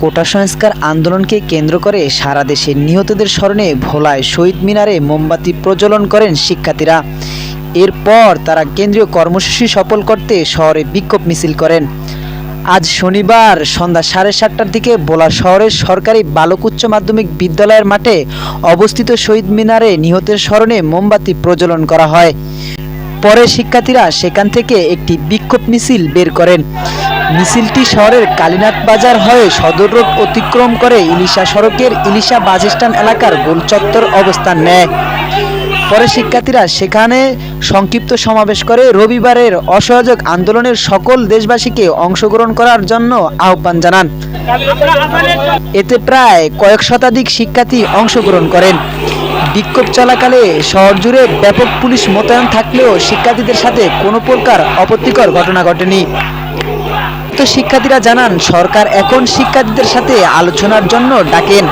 কোটা সংস্কার আন্দোলনকে কেন্দ্র করে সারা দেশে নিহতদের স্মরণে ভোলায় শহীদ মিনারে মোমবাতি প্রজ্বলন করেন শিক্ষার্থীরা। এরপর তারা কেন্দ্রীয় কর্মসূচি সফল করতে শহরে বিক্ষোভ মিছিল করেন। আজ শনিবার সন্ধ্যা সাড়ে সাতটার দিকে ভোলা শহরের সরকারি বালক উচ্চ মাধ্যমিক বিদ্যালয়ের মাঠে অবস্থিত শহীদ মিনারে নিহতের স্মরণে মোমবাতি প্রজ্বলন করা হয়। পরে শিক্ষার্থীরা সেখান থেকে একটি বিক্ষোভ মিছিল বের করেন। মিছিলটি শহরের কালীনাথ বাজার হয়ে সদর রোড অতিক্রম করে ইলিশা সড়কের ইলিশা বাস স্ট্যান্ড এলাকার গোল চত্বর অবস্থান নেয়। পরে শিক্ষার্থীরা সেখানে সংক্ষিপ্ত সমাবেশ করে। রবিবারের অসহযোগ আন্দোলনের সকল দেশবাসীকে অংশগ্রহণ করার জন্য আহ্বান জানান। এতে প্রায় কয়েক শতাধিক শিক্ষার্থী অংশগ্রহণ করেন। বিক্ষোভ চলাকালে শহর জুড়ে ব্যাপক পুলিশ মোতায়েন থাকলেও শিক্ষার্থীদের সাথে কোনো প্রকার আপত্তিকর ঘটনা ঘটেনি। তো শিক্ষার্থীরা জানান, সরকার এখন শিক্ষার্থীদের সাথে আলোচনার জন্য ডাকেন।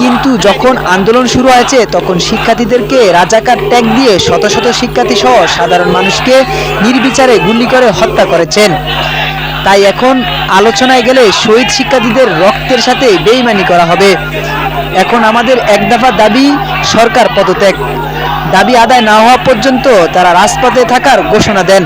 কিন্তু যখন আন্দোলন শুরু হয়েছে, তখন শিক্ষার্থীদেরকে রাজাকার ট্যাগ দিয়ে শত শত শিক্ষার্থী সহ সাধারণ মানুষকে নির্বিচারে গুলি করে হত্যা করেছেন। তাই এখন আলোচনায় গেলে শহীদ শিক্ষার্থীদের রক্তের সাথে বেইমানি করা হবে। এখন আমাদের এক দফা দাবি, সরকার পদত্যাগ। দাবি আদায় না হওয়া পর্যন্ত তারা রাজপথে থাকার ঘোষণা দেন।